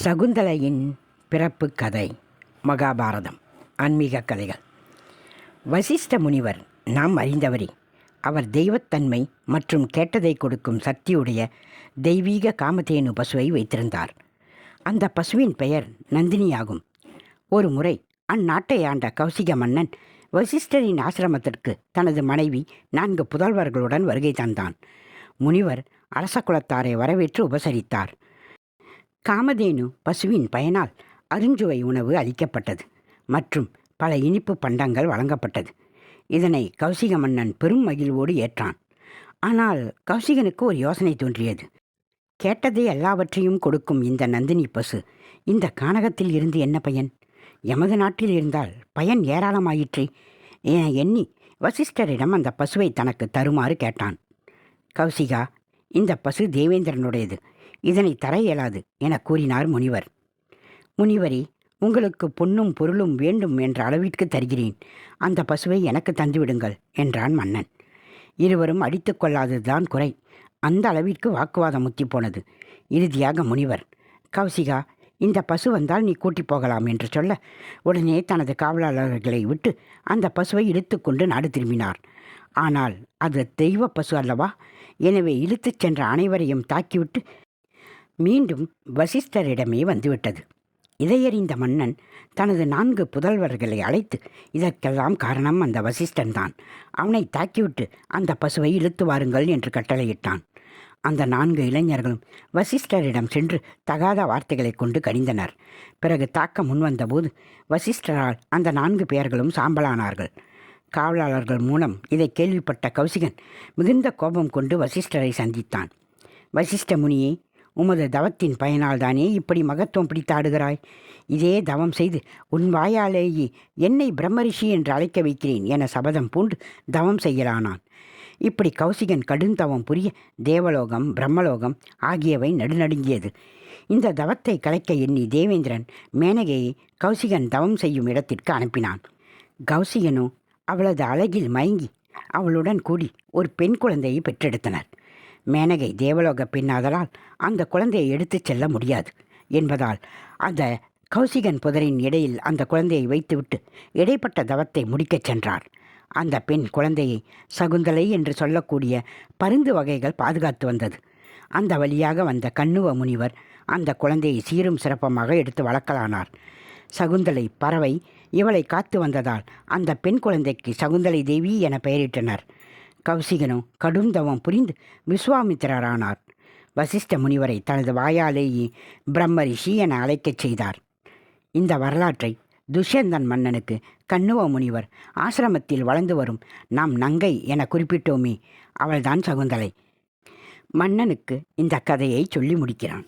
சகுந்தலையின் பிறப்பு கதை மகாபாரதம் ஆன்மீக கதைகள். வசிஷ்ட முனிவர் நாம் அறிந்தவரே அவர் தெய்வத்தன்மை மற்றும் கேட்டதை கொடுக்கும் சக்தியுடைய தெய்வீக காமதேனு பசுவை வைத்திருந்தார். அந்த பசுவின் பெயர் நந்தினியாகும். ஒரு முறை அந்நாட்டை ஆண்ட கௌசிக மன்னன் வசிஷ்டரின் ஆசிரமத்திற்கு தனது மனைவி நான்கு புதல்வர்களுடன் வருகை தந்தான். முனிவர் அரச குலத்தாரை வரவேற்று உபசரித்தார். காமதேனு பசுவின் பயனால் அருஞ்சுவை உணவு அளிக்கப்பட்டது மற்றும் பல இனிப்பு பண்டங்கள் வழங்கப்பட்டது. இதனை கௌசிக மன்னன் பெரும் மகிழ்வோடு ஏற்றான். ஆனால் கௌசிகனுக்கு ஒரு யோசனை தோன்றியது. கேட்டதை எல்லாவற்றையும் கொடுக்கும் இந்த நந்தினி பசு இந்த கானகத்தில் இருந்து என்ன பயன்? எமது நாட்டில் இருந்தால் பயன் ஏராளமாயிற்றே என எண்ணி வசிஷ்டரிடம் அந்த பசுவை தனக்கு தருமாறு கேட்டான். கௌசிகா இந்த பசு தேவேந்திரனுடையது. இதனை தர இயலாது என கூறினார் முனிவர். முனிவரே உங்களுக்கு பொன்னும் பொருளும் வேண்டும் என்ற அளவிற்கு தருகிறேன். அந்த பசுவை எனக்கு தந்துவிடுங்கள் என்றான் மன்னன். இருவரும் அடித்து கொள்ளாததுதான் குறை. அந்த அளவிற்கு வாக்குவாதம் முத்தி போனது. இறுதியாக முனிவர் கௌசிகா இந்த பசு வந்தால் நீ கூட்டி போகலாம் என்று சொல்ல உடனே தனது காவலாளர்களை விட்டு அந்த பசுவை இழுத்துக்கொண்டு நாடு திரும்பினார். ஆனால் அது தெய்வ பசு அல்லவா? எனவே இழுத்துச் சென்ற அனைவரையும் தாக்கிவிட்டு மீண்டும் வசிஷ்டரிடமே வந்துவிட்டது. இதையறிந்த மன்னன் தனது நான்கு புதல்வர்களை அழைத்து இதற்கெல்லாம் காரணம் அந்த வசிஷ்டன்தான். அவனை தாக்கிவிட்டு அந்த பசுவை இழுத்து வாருங்கள் என்று கட்டளையிட்டான். அந்த நான்கு இளைஞர்களும் வசிஷ்டரிடம் சென்று தகாத வார்த்தைகளை கொண்டு கடிந்தனர் பிறகு தாக்க முன்வந்தபோது வசிஷ்டரால் அந்த நான்கு பேர்களும் சாம்பலானார்கள். காவலாளர்கள் மூலம் இதை கேள்விப்பட்ட கௌசிகன் மிகுந்த கோபம் கொண்டு வசிஷ்டரை சந்தித்தான். வசிஷ்ட முனியே உமது தவத்தின் பயனால்தானே இப்படி மகத்துவம் பிடித்தாடுகிறாய்? இதே தவம் செய்து உன் வாயாலேயே என்னை பிரம்மரிஷி என்று அழைக்க வைக்கிறேன் என சபதம் பூண்டு தவம் செய்யலானான். இப்படி கௌசிகன் கடுந்தவம் புரிய தேவலோகம் பிரம்மலோகம் ஆகியவை நடுநடுங்கியது. இந்த தவத்தை கலைக்க எண்ணி தேவேந்திரன் மேனகையை கௌசிகன் தவம் செய்யும் இடத்திற்கு அனுப்பினான். கௌசிகனோ அவளது அழகில் மயங்கி அவளுடன் கூடி ஒரு பெண் குழந்தையை பெற்றெடுத்தனர். மேனகை தேவலோக பெண்ணாதலால் அந்த குழந்தையை எடுத்துச் செல்ல முடியாது என்பதால் அந்த கௌசிகன் புதரின் இடையில் அந்த குழந்தையை வைத்துவிட்டு இடைப்பட்ட தவத்தை முடிக்கச் சென்றார். அந்த பெண் குழந்தையை சகுந்தலை என்று சொல்லக்கூடிய பருந்து வகைகள் பாதுகாத்து வந்தது. அந்த வழியாக வந்த கண்ணுவ முனிவர் அந்த குழந்தையை சீரும் சிறப்பமாக எடுத்து வளர்க்கலானார். சகுந்தலை பறவை இவளை காத்து வந்ததால் அந்த பெண் குழந்தைக்கு சகுந்தலை தேவி என பெயரிட்டனர். கௌசிகனும் கடும் தவம் புரிந்து விஸ்வாமித்திரரானார். வசிஷ்ட முனிவரை தனது வாயாலேயே பிரம்ம ரிஷி என அழைக்கச் செய்தார். இந்த வரலாற்றை துஷ்யந்தன் மன்னனுக்கு கண்ணுவ முனிவர் ஆசிரமத்தில் வளர்ந்து வரும் நாம் நங்கை என குறிப்பிட்டோமே அவள்தான் சகுந்தலை. மன்னனுக்கு இந்த கதையை சொல்லி முடிக்கிறான்.